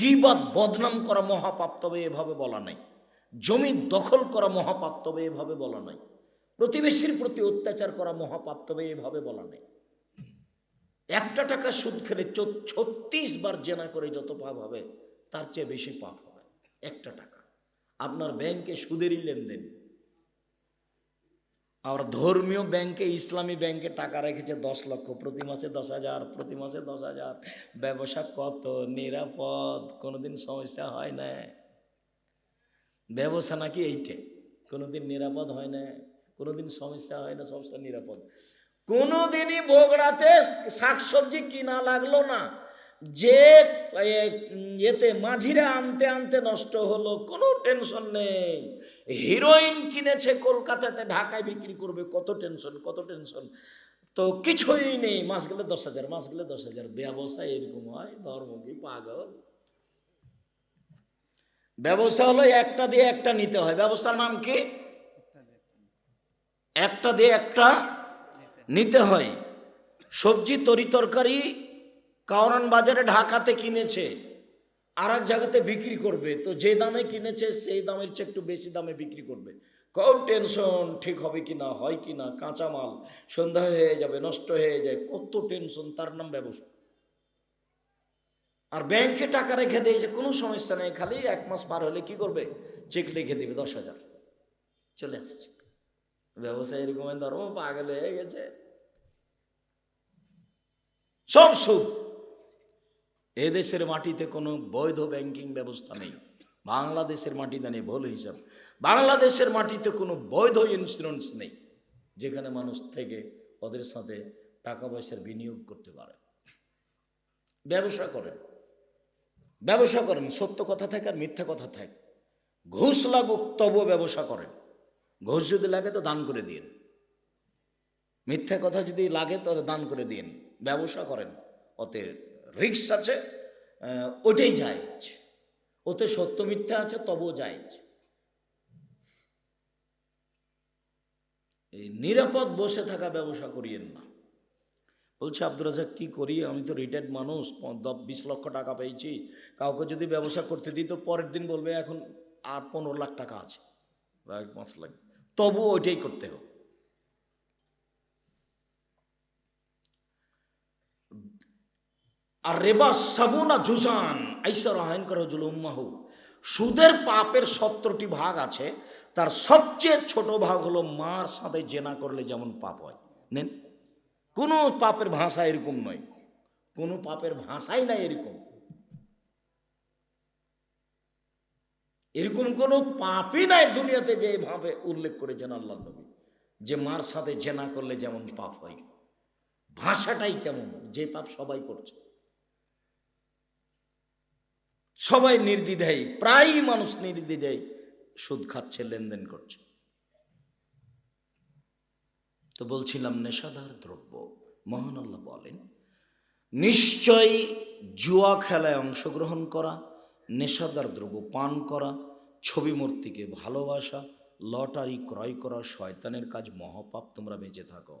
গিবাদ, বদনাম করা মহাপাপ তবে এভাবে বলা নাই। জমি দখল করা মহাপাপ তবে এভাবে বলা নাই। প্রতিবেশীর প্রতি অত্যাচার করা মহাপাপ তবে এভাবে বলা নাই। একটা টাকা সুদ খেলে ছত্রিশ বার জেনা করে যত পাপ হবে, তার চেয়ে বেশি পাপ হবে। একটা টাকা। আপনার ব্যাংকে সুদেরই লেনদেন আমরা ধর্মীয় ব্যাংকে, ইসলামী ব্যাংকে টাকা রেখেছে দশ লক্ষ। প্রতি মাসে দশ হাজার, প্রতি মাসে দশ হাজার। ব্যবসা কত? নিরাপদ। কোনোদিন সমস্যা হয় না। ব্যবসা নাকি এইটে। কোনোদিন নিরাপদ হয় না। কোনোদিন সমস্যা হয় না, সমস্যা নিরাপদ। কোনোদিনই বগড়াতে শাকসবজি কিনা লাগল না। যে এতে মাঝিরা আনতে আনতে নষ্ট হলো, কোনো টেনশন নেই। হিরোইন কিনেছে কলকাতাতে, ঢাকায় বিক্রি করবে, কত টেনশন কত টেনশন। তো কিছুই নেই, মাস গেলে দশ হাজার, মাস গেলে দশ হাজার। ব্যবসা এরকম হয়, ধর্ম কি পাগল? ব্যবসা হলো একটা দিয়ে একটা নিতে হয়। ব্যবসার নাম কি? একটা দিয়ে একটা নিতে হয়। সবজি, তরি তরকারি কাওরান বাজারে ঢাকাতে কিনেছে আর এক জায়গাতে বিক্রি করবে, তো যে দামে কিনেছে, সেই দামের চেয়ে একটু বেশি দামে বিক্রি করবে। কম টেনশন ঠিক হবে কি না, হয় কি না, কাঁচামাল, সন্ধ্যা হয়ে যাবে, নষ্ট হয়ে যায়, কত টেনশন তার নাম ব্যবসা। আর ব্যাংকে টাকা রেখে দিয়েছে, কোনো সমস্যা নেই, খালি এক মাস পার হলে কি করবে? চেক লিখে দিবে, দশ হাজার। চলে আসছে। ব্যবসা এরকম ধর্ম পাগল হয়ে গেছে। সব সুদ। এদেশের মাটিতে কোনো বৈধ ব্যাংকিং ব্যবস্থা নেই। বাংলাদেশের মাটিতে নেই ভুল হিসাব। বাংলাদেশের মাটিতে কোনো বৈধ ইন্স্যুরেন্স নেই, যেখানে মানুষ থেকে ওদের সাথে টাকা পয়সার বিনিয়োগ করতে পারে। ব্যবসা করেন। ব্যবসা করেন, সত্য কথা থাকে আর মিথ্যা কথা থাকে। ঘুষ লাগুক, তবুও ব্যবসা করেন। ঘুষ যদি লাগে তো দান করে দিন মিথ্যা কথা যদি লাগে তাহলে দান করে দিন ব্যবসা করেন ওতে রিক্স আছে ওটাই জায়েজ ওতে সত্য মিথ্যা আছে, তবুও জায়েজ এই নিরাপদ বসে থাকা ব্যবসা করিয়েন না। বলছে, আব্দুর রাজাক কি করি? আমি তো রিটায়ার্ড মানুষ বিশ লক্ষ টাকা পেয়েছি। কাউকে যদি ব্যবসা করতে দিই, তো পরের দিন বলবে, এখন আর পনেরো লাখ টাকা আছে। বা পাঁচ লাখ। তবু ওইটাই করতে হবে। আর রেবা সাবুনা জুজান, আইসার আইন করো জুলুম্মাহু সুদের পাপের সত্তরটি ভাগ আছে, তার সবচেয়ে ছোট ভাগ হলো মার সাথে জেনা করলে যেমন পাপ হয়। নেন, কোনো পাপের ভাষা এরকম নয়, কোনো পাপের ভাষাই নাই এরকম। এরকম কোনো পাপই নাই দুনিয়াতে যে ভাবে উল্লেখ করেছেন আল্লাহ নবী, যে মার সাথে জেনা করলে যেমন পাপ হয়। ভাষাটাই কেমন, যে পাপ সবাই করছে। সবাই নির্দ্বিধায় প্রায় মানুষ নির্দ্বিধায়। সুদ খাচ্ছে, লেনদেন করছে। তো বলছিলাম, নেশাদার দ্রব্য। মহান আল্লাহ বলেন নিশ্চয় জুয়া খেলায় অংশগ্রহণ করা, নেশাদার দ্রব্য পান করা, ছবি মূর্তিকে ভালোবাসা, লটারি ক্রয় করা, শয়তানের কাজ মহাপাপ, তোমরা বেঁচে থাকো।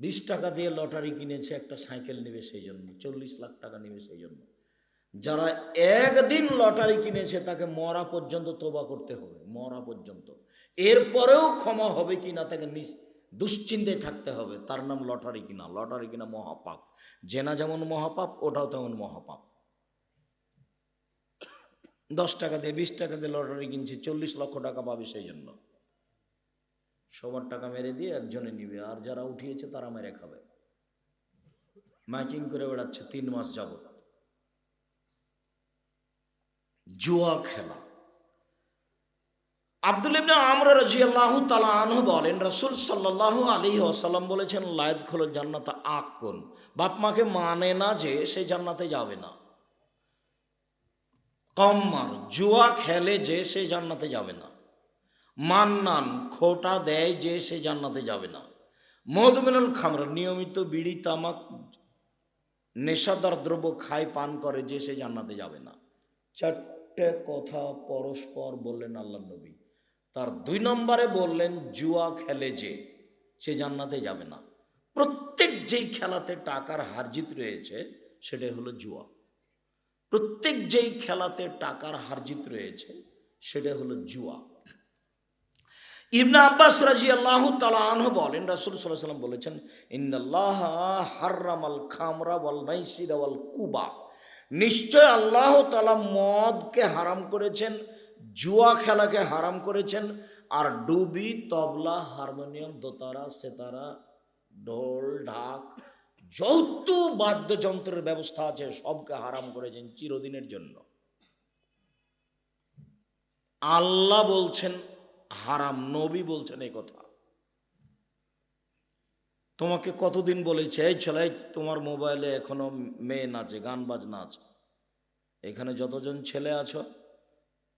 বিশ টাকা দিয়ে লটারি কিনেছে, একটা সাইকেল নেবে সেই জন্য, চল্লিশ লাখ টাকা নেবে সেই জন্য। যারা একদিন লটারি কিনেছে, তাকে মরা পর্যন্ত তোবা করতে হবে, মরা পর্যন্ত। এরপরেও ক্ষমা হবে কি না, তাকে নিস- দুশ্চিন্তায় থাকতে হবে। তার নাম লটারি কিনা। লটারি কিনা মহাপাপ। জেনা যেমন মহাপাপ, ওটাও তেমন মহাপাপ। দশ টাকা দিয়ে, বিশ টাকা দিয়ে লটারি কিনছে, চল্লিশ লক্ষ টাকা পাবে সেই জন্য। সবার টাকা মেরে দিয়ে একজনে নিবে, আর যারা উঠিয়েছে তারা মেরে খাবে। মাইকিং করে বেড়াচ্ছে, তিন মাস যাবত জুয়া খেলা। আব্দুল ইবনে আমর রাজিয়াল্লাহু তাআলা আনহু বলেন, রাসূল সাল্লাল্লাহু আলী ওয়াসাল্লাম বলেছেন, লায়াত খোল জান্নাত আক কোন বাপ মাকে মানে না যে সে জান্নাতে যাবে না। কম্মার, জুয়া খেলে যে সে জান্নাতে যাবে না। মান্নান, খোটা দেয় যে সে জান্নাতে যাবে না। মধুমিনুল খামর, নিয়মিত বিড়ি, তামাক, নেশাদার দ্রব্য খায়, পান করে যে সে জান্নাতে যাবে না। চারটে কথা পরস্পর বললেন আল্লাহ নবী। তার দুই নম্বরে বললেন, জুয়া খেলে যে, সে জান্নাতে যাবে না। প্রত্যেক যেই খেলাতে টাকার হারজিত রয়েছে, সেটাই হলো জুয়া। প্রত্যেক যেই খেলাতে টাকার হারজিত রয়েছে সেটা হলো জুয়া। ইবনা আব্বাস রাজি আল্লাহ তালা আনহ বলেন, রাসুল সাল্লাহ সাল্লাম বলেছেন, ইন্নাল্লাহ হার্রামাল খামরা ওয়াল মাইসিরা ওয়াল কুবা। নিশ্চয় আল্লাহ তালা মদকে হারাম করেছেন, জুয়া খেলাকে হারাম করেছেন, আর ডুবি, তবলা, হারমোনিয়াম, দোতারা, সেতারা, ঢোল, ঢাক যৌথ বাদ্যযন্ত্রের ব্যবস্থা আছে, সবকে হারাম করেছেন চিরদিনের জন্য। আল্লাহ বলছেন, হারাম, নবী বলছেন এই কথা। তোমাকে কতদিন বলেছে, এই ছেলে তোমার মোবাইলে এখনও মেয়ে নাচে, গান বাজনা আছে। এখানে যতজন ছেলে আছো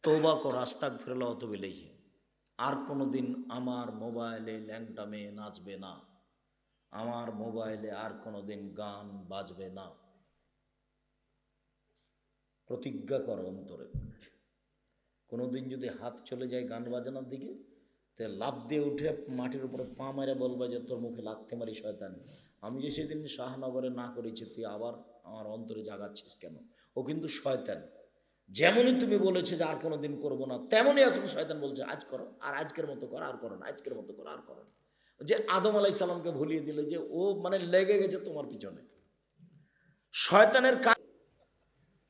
তোবা কর আস্তাক ফেরলা অত বেলেই আর কোনোদিন আমার মোবাইলে ল্যাংটা মেয়ে নাচবে না। আমার মোবাইলে আর কোনোদিন গান বাজবে না। প্রতিজ্ঞা কর অন্তরে। কোনোদিন যদি হাত চলে যায় গান বাজানোর দিকে তে লাভ দিয়ে উঠে মাটির উপরে পা মেরে বলবে যে, তোর মুখে লাগতে মারি, শয়তান। আমি যে সেদিন শাহনগরে না করেছি, তুই আবার আমার অন্তরে জাগাচ্ছিস কেন? ও কিন্তু শয়তান। যেমনই তুমি বলেছ যে, আর কোনো দিন করব না। তেমনই এখন শয়তান বলছে, আজ করো, আর আজকের মতো করো, আর করো না, আজকের মতো করো, আর করো না। যে আদম আলাই ভুলিয়ে দিলে যে, ও মানে লেগে গেছে তোমার পিছনে। শয়তানের কাজ